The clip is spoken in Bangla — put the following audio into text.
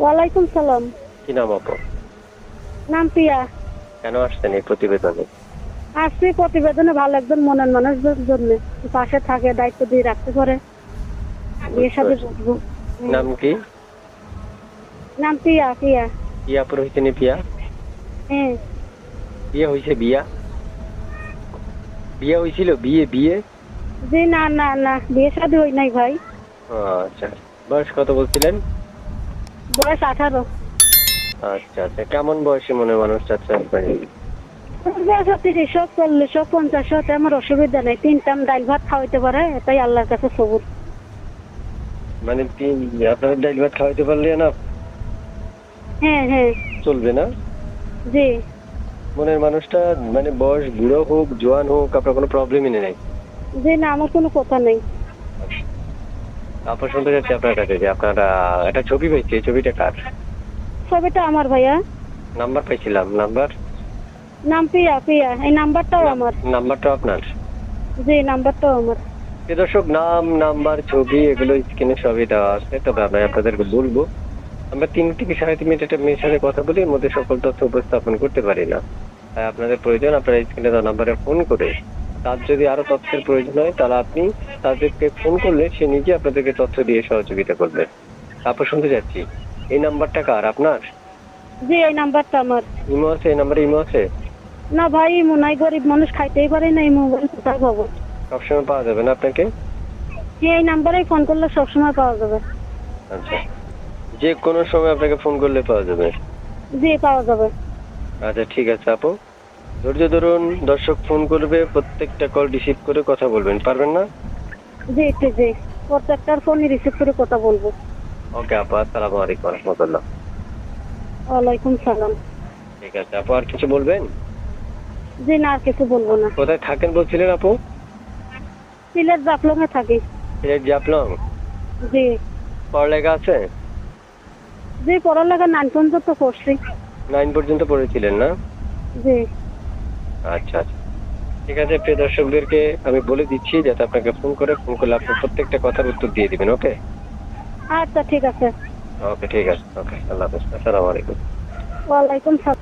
ওয়ালাইকুম সালাম। কি নাম আপু? নাম পিয়া কেন আসছেন এই প্রতিবেদনে? আসছি প্রতিবেদনে ভালো একজন মনের মানুষের জন্য। পাশে থাকে দায়িত্ব দিয়ে রাখতে পারে। বিয়ের সাথে বসবো। নাম কি? নাম পিয়া পিয়া কি আপুর হয়েছে নি পিয়া হ্যাঁ। বিয়ে হয়েছে বিয়া? বিয়ে হয়েছিল বিয়ে বিয়ে? জি না না না। বিয়ে শাদী হই নাই ভাই। ও, আচ্ছা। বয়স কত বলছিলেন? বয়স আঠারো। আচ্ছা আচ্ছা। কেমন বয়সী মনে মানুষ চাচ্ছে আপনার? বয়স তিরিশ চল্লিশ পঞ্চাশ আমার অসুবিধা নেই। তিন টাইম ডাল ভাত খাওয়াইতে পারে এটাই আল্লাহর কাছে সবুর। মানে তিন আপনাদের ডাইল ভাত খাওয়াইতে পারলে না হ্যাঁ হ্যাঁ। চলবে না? জি। মনের মানুষটা মানে বয়স বুড়ো হোক জোয়ান হোক আপনার কোনো প্রবলেমই নেই। জি না আমার কোনো কথা নেই। আপনার শুনতে যাচ্ছি আপনার কাছে যে আপনারা একটা ছবি পেয়েছি এই ছবিটা কার? ছবিটা আমার ভাইয়া। নাম্বার পাইছিলাম নাম্বার? নাম পিয়া পিয়া এই নাম্বারটাও আমার। নাম্বারটা আপনার? জি নাম্বারটাও আমার। প্রিয় দর্শক নাম নাম্বার ছবি এগুলো স্ক্রিনে সবই দেওয়া আছে তবে আমি আপনাদেরকে বলব আমরা তিন থেকে সাড়ে তিন মিনিট একটা মেয়ের সাথে কথা বলি এর মধ্যে সকল তথ্য উপস্থাপন করতে পারি না। তাই আপনাদের প্রয়োজন আপনারা স্ক্রিনে দেওয়া নাম্বারে ফোন করে তার যদি আরও তথ্যের প্রয়োজন হয় তাহলে আপনি তাদেরকে ফোন করলে সে নিজে আপনাদেরকে তথ্য দিয়ে সহযোগিতা করবে। তারপর শুনতে যাচ্ছি এই নাম্বারটা কার? আপনার? জি এই নাম্বারটা আমার। ইমো আছে? এই নাম্বারে ইমো আছে? না ভাই মনে গরিব মানুষ খাইতেই পারে না মোবাইল কোথায় পাবো সবসময় পাওয়া যাবে না আপনাকে? হ্যাঁ এই নাম্বারেই ফোন করলে সবসময় পাওয়া যাবে। আচ্ছা। যে কোনো সময় আপনাকে ফোন করলে পাওয়া যাবে। জি পাওয়া যাবে। আচ্ছা ঠিক আছে আপু। ধৈর্য ধরুন দর্শক ফোন করবে প্রত্যেকটা কল রিসিভ করে কথা বলবেন। পারবেন না? জি জি প্রত্যেকটার ফোনই রিসিভ করে কথা বলব। ওকে আপু আসসালামু আলাইকুম রহমতুল্লাহ। ওয়ালাইকুম সালাম। ঠিক আছে আপু আর কিছু বলবেন? জি না আর কিছু বলব না। কোথায় থাকেন বলছিলেন আপু? সিলেট জাফলংয়ে থাকি। সিলেট জাপলং জি। পড়ালেখা আছে? জি পড়ালেখা নাইন পর্যন্ত করছি। নাইন পর্যন্ত পড়েছিলেন না? জি। আচ্ছা আচ্ছা। ঠিক আছে প্রিয় দর্শকদেরকে আমি বলে দিচ্ছি যাতে আপনাকে ফোন করে ফোন করলে আপনি প্রত্যেকটা কথার উত্তর দিয়ে দিবেন ওকে আচ্ছা ঠিক আছে। ওকে ঠিক আছে ওকে আল্লাহ হাফেজ আসসালামু আলাইকুম। ওয়ালাইকুম সালাম।